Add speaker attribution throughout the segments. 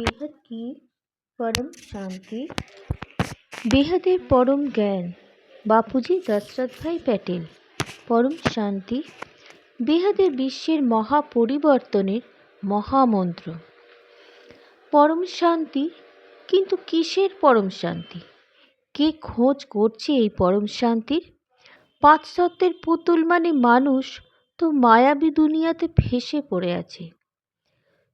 Speaker 1: বেহাদ কি? পরম শান্তি। বেহাদের পরম জ্ঞান। বাপুজি দশরথ ভাই প্যাটেল। পরম শান্তি। বেহাদের বিশ্বের মহা পরিবর্তনের মহামন্ত্র। পরম শান্তি? কিন্তু কিসের পরম শান্তি? কে খোঁজ করছে এই পরম শান্তির? পাঁচতত্ত্বের পুতুল মানে মানুষ তো মায়াবী দুনিয়াতে ভেসে পড়ে আছে।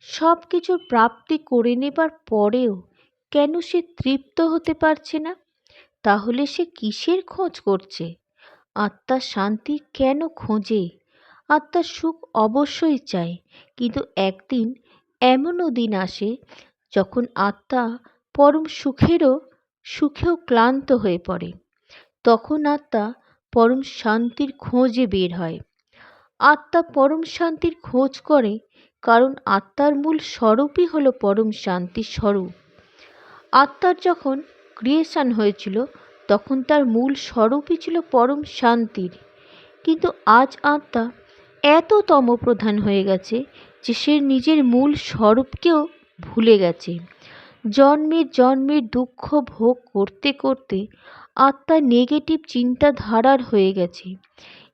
Speaker 1: সব কিছুর প্রাপ্তি করে নেবার পরেও কেন সে তৃপ্ত হতে পারছে না? তাহলে সে কিসের খোঁজ করছে? আত্মার শান্তি কেন খোঁজে? আত্মার সুখ অবশ্যই চায়, কিন্তু একদিন, এমনও দিন আসে যখন আত্মা পরম সুখেরও, সুখেও ক্লান্ত হয়ে পড়ে। তখন আত্মা পরম শান্তির খোঁজে বের হয়। আত্মা পরম শান্তির খোঁজ করে কারণ আত্মার মূল স্বরূপই হলো পরম শান্তির স্বরূপ। আত্মার যখন ক্রিয়েশন হয়েছিল, তখন তার মূল স্বরূপই ছিল পরম শান্তির কিন্তু আজ আত্মা এত তমপ্রধান হয়ে গেছে যে সে নিজের মূল স্বরূপকেও ভুলে গেছে। জন্মের জন্মের দুঃখ ভোগ করতে করতে আত্মা নেগেটিভ চিন্তাধারার হয়ে গেছে।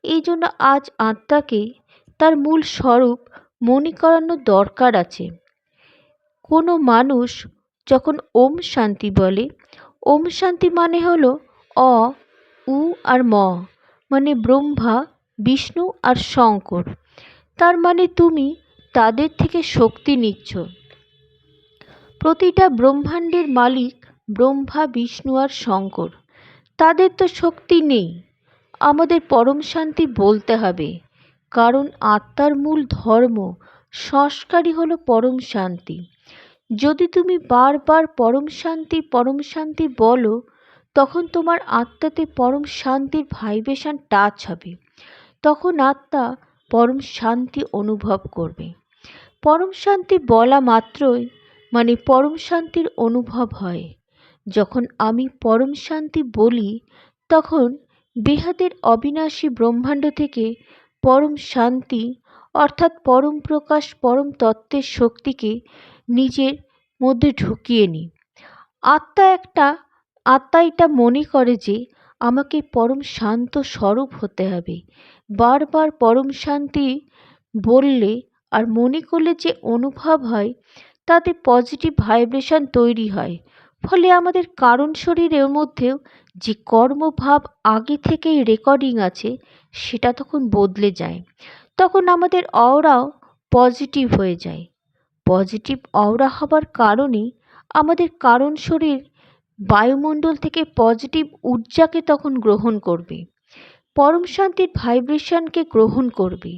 Speaker 1: এই জন্য আজ আত্মাকে তার মূল স্বরূপ মনে করানোর দরকার আছে। কোনো মানুষ যখন ওম শান্তি বলে, ওম শান্তি মানে হলো অ, উ আর ম মানে ব্রহ্মা, বিষ্ণু আর শঙ্কর। তার মানে তুমি তাদের থেকে শক্তি নিচ্ছ। প্রতিটা ব্রহ্মাণ্ডের মালিক ব্রহ্মা, বিষ্ণু আর শঙ্কর। তাদের তো শক্তি নেই। আমাদের পরম শান্তি বলতে হবে। কারণ আত্মার মূল ধর্ম সংস্কারই হলো পরম শান্তি। যদি তুমি বারবার পরম শান্তি পরম শান্তি বলো, তখন তোমার আত্মাতে পরম শান্তির ভাইব্রেশন টাচ হবে। তখন আত্মা পরম শান্তি অনুভব করবে। পরম শান্তি বলা মাত্রই মানে পরম শান্তির অনুভব হয়। যখন আমি পরম শান্তি বলি, তখন বেহাদের অবিনাশী ব্রহ্মাণ্ড থেকে পরম শান্তি, অর্থাৎ পরম প্রকাশ, পরম তত্ত্বের শক্তিকে নিজের মধ্যে ঢুকিয়ে নিই আত্মা একটা, আত্মা এটা মনে করে যে আমাকে পরম শান্ত স্বরূপ হতে হবে। বারবার পরম শান্তি বললে আর মনে করলে যে অনুভব হয়, তাতে পজিটিভ ভাইব্রেশন তৈরি হয়। ফলে আমাদের কারণ শরীরের মধ্যেও যে কর্মভাব আগে থেকেই রেকর্ডিং আছে, সেটা তখন বদলে যায়। তখন আমাদের অওরাও পজিটিভ হয়ে যায়। পজিটিভ অওরা হবার কারণে আমাদের কারণ শরীর বায়ুমণ্ডল থেকে পজিটিভ ঊর্জাকে তখন গ্রহণ করবে। পরম শান্তির ভাইব্রেশনকে গ্রহণ করবে।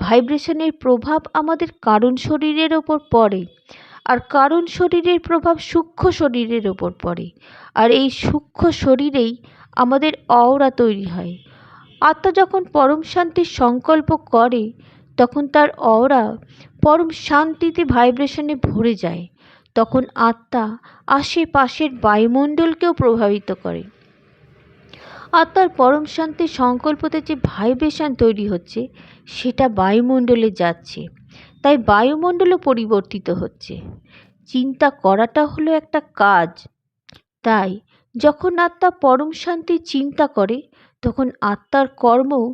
Speaker 1: ভাইব্রেশনের প্রভাব আমাদের কারণ শরীরের ওপর পড়ে। আর কারণ শরীরের প্রভাব সূক্ষ্ম শরীরের ওপর পড়ে। আর এই সূক্ষ্ম শরীরেই আমাদের অওরা তৈরি হয়। আত্মা যখন পরম শান্তির সংকল্প করে, তখন তার অওরা পরম শান্তিতে ভাইব্রেশনে ভরে যায়। তখন আত্মা আশেপাশের বায়ুমণ্ডলকেও প্রভাবিত করে। আত্মার পরম শান্তির সংকল্পতে যে ভাইব্রেশন তৈরি হচ্ছে, সেটা বায়ুমণ্ডলে যাচ্ছে। তাই বায়ুমণ্ডলও পরিবর্তিত হচ্ছে চিন্তা করাটা হলো একটা কাজ তাই যখন আত্মা পরম শান্তির চিন্তা করে তখন আত্মার কর্মও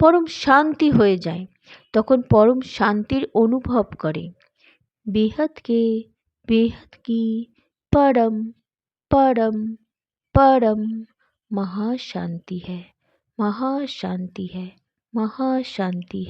Speaker 1: পরম শান্তি হয়ে যায় তখন পরম শান্তির অনুভব করে বেহদকে बेहद की परम परम परम महाशांति है महाशांति है महाशांति है